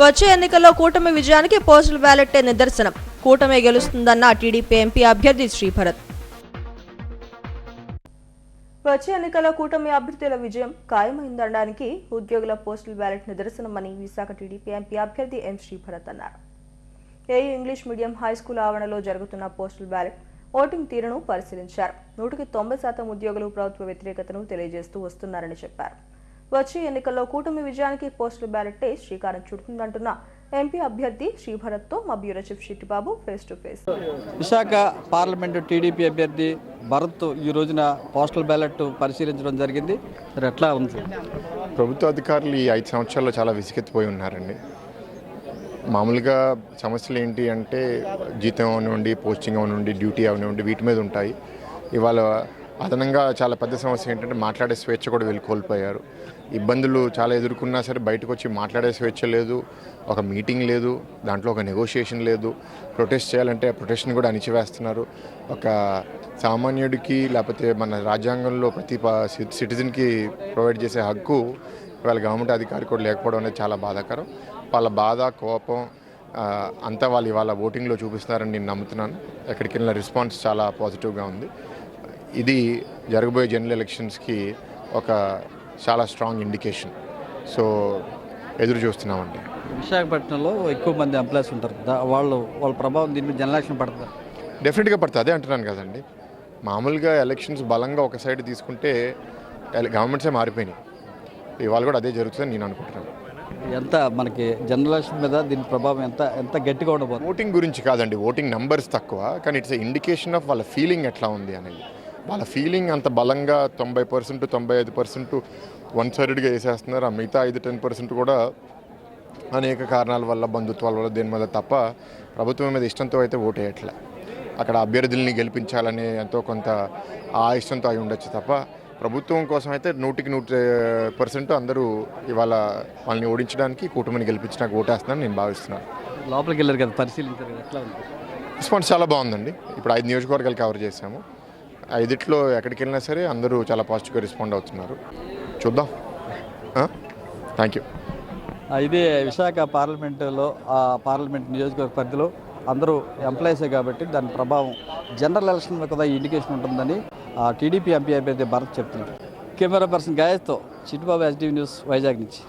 వచ్చే ఎన్నికల్లో కూటమి విజయానికి పోస్టల్ బ్యాలెట్టే నిదర్శనం. కూటమి గెలుస్తుందన్న టీడీపీ ఎంపీ అభ్యర్థి శ్రీభరత్. వచ్చే ఎన్నికల్లో కూటమి అభ్యర్థుల విజయం ఖాయమైందనడానికి ఉద్యోగుల పోస్టల్ బ్యాలెట్ నిదర్శనమని విశాఖ టీడీపీ ఎంపీ అభ్యర్థి ఎం శ్రీభరత్ అన్నారు. AU English medium high school ఆవరణలో జరుగుతున్న పోస్టల్ బ్యాలెట్ ఓటింగ్ తీరును పరిశీలించారు. నూటికి తొంభై శాతం ఉద్యోగులు ప్రభుత్వ వ్యతిరేకతను తెలియజేస్తూ వస్తున్నారని చెప్పారు. వచ్చే ఎన్నికల్లో కూటమి విజయానికి పోస్టల్ బ్యాలెట్టే శ్రీకారం చుడుతుందంటున్న. ఎంపీ అభ్యర్థి శ్రీభరత్తో మా bureau chief Chittibabu face to face. Visakha parliament TDP అభ్యర్థి భరత్ ఈ రోజున పోస్టల్ బ్యాలెట్ పరిశీలించడం జరిగింది. ఎట్లా ఉంది? ప్రభుత్వ అధికారులు ఈ ఐదు సంవత్సరాల్లో చాలా విసిగెత్తిపోయి ఉన్నారండి. మామూలుగా సమస్యలు ఏంటి అంటే జీతం అవనివ్వండి పోస్టింగ్ అవనివ్వండి డ్యూటీ అవనివ్వండి వీటి మీద ఉంటాయి. ఇవాళ అదనంగా చాలా పెద్ద సమస్య ఏంటంటే మాట్లాడే స్వేచ్ఛ కూడా వీళ్ళు కోల్పోయారు. ఇబ్బందులు చాలా ఎదుర్కొన్నా సరే బయటకు వచ్చి మాట్లాడే స్వేచ్ఛ లేదు ఒక మీటింగ్ లేదు దాంట్లో ఒక నెగోషియేషన్ లేదు. ప్రొటెస్ట్ చేయాలంటే ఆ ప్రొటెస్ట్ని కూడా అణిచివేస్తున్నారు. ఒక సామాన్యుడికి లేకపోతే మన రాజ్యాంగంలో ప్రతి సిటిజన్కి ప్రొవైడ్ చేసే హక్కు వాళ్ళ గవర్నమెంట్ అధికారి కూడా లేకపోవడం అనేది చాలా బాధాకరం. వాళ్ళ బాధ కోపం అంతా వాళ్ళు ఇవాళ ఓటింగ్లో చూపిస్తున్నారని నేను నమ్ముతున్నాను. ఎక్కడికి వెళ్ళిన రెస్పాన్స్ చాలా పాజిటివ్గా ఉంది. ఇది జరగబోయే జనరల్ ఎలక్షన్స్కి ఒక చాలా స్ట్రాంగ్ ఇండికేషన్. సో ఎదురు చూస్తున్నామండి. విశాఖపట్నంలో ఎక్కువ మంది ఎంప్లాయీస్ ఉంటారు వాళ్ళు వాళ్ళ ప్రభావం దీని మీద జనలక్ష్యం పడుతుంది డెఫినెట్గా పడుతుంది అదే అంటున్నాను కదండి. మామూలుగా ఎలక్షన్స్ బలంగా ఒక సైడ్ తీసుకుంటే గవర్నమెంట్సే మారిపోయినాయి. ఇవాళ కూడా అదే జరుగుతుందని నేను అనుకుంటున్నాను. ఎంత మనకి జనరలక్షన్ మీద దీని ప్రభావం ఎంత ఎంత గట్టిగా ఉండబోతుంది? ఓటింగ్ గురించి కాదండి ఓటింగ్ నంబర్స్ తక్కువ కానీ ఇట్స్ ఇండికేషన్ ఆఫ్ వాళ్ళ ఫీలింగ్ ఎట్లా ఉంది అనేది. వాళ్ళ ఫీలింగ్ అంత బలంగా తొంభై పర్సెంట్ తొంభై ఐదు పర్సెంట్ వన్ సైడెడ్గా వేసేస్తున్నారు. ఆ మిగతా ఐదు టెన్ పర్సెంట్ కూడా అనేక కారణాల వల్ల బంధుత్వాల వల్ల దేని మీద తప్ప ప్రభుత్వం మీద ఇష్టంతో అయితే ఓటు వేయట్లే. అక్కడ అభ్యర్థుల్ని గెలిపించాలనే ఎంతో కొంత ఆ ఇష్టంతో అయి ఉండొచ్చు తప్ప ప్రభుత్వం కోసం అయితే నూటికి నూట పర్సెంట్ అందరూ ఇవాళ వాళ్ళని ఓడించడానికి కూటమిని గెలిపించడానికి ఓటేస్తున్నారని నేను భావిస్తున్నాను. లోపలికి వెళ్ళారు కదా పరిశీలించారు ఎట్లా రెస్పాన్స్ చాలా బాగుందండి. ఇప్పుడు ఐదు నియోజకవర్గాలు కవర్ చేశాము. ఐదిట్లో ఎక్కడికి వెళ్ళినా సరే అందరూ చాలా పాజిటివ్గా రెస్పాండ్ అవుతున్నారు. చూద్దాం. థ్యాంక్ యూ ఇది విశాఖ పార్లమెంటులో ఆ పార్లమెంట్ నియోజకవర్గ పరిధిలో అందరూ ఎంప్లాయీసే కాబట్టి దాని ప్రభావం జనరల్ ఎలక్షన్ మీద ఈ ఇండికేషన్ ఉంటుందని ఆ టీడీపీ ఎంపీ అభ్యర్థి భరత్ చెప్తున్నారు. కెమెరా పర్సన్ గాయత్తో చిట్టుబాబు ఎస్డీ న్యూస్ వైజాగ్ నుంచి.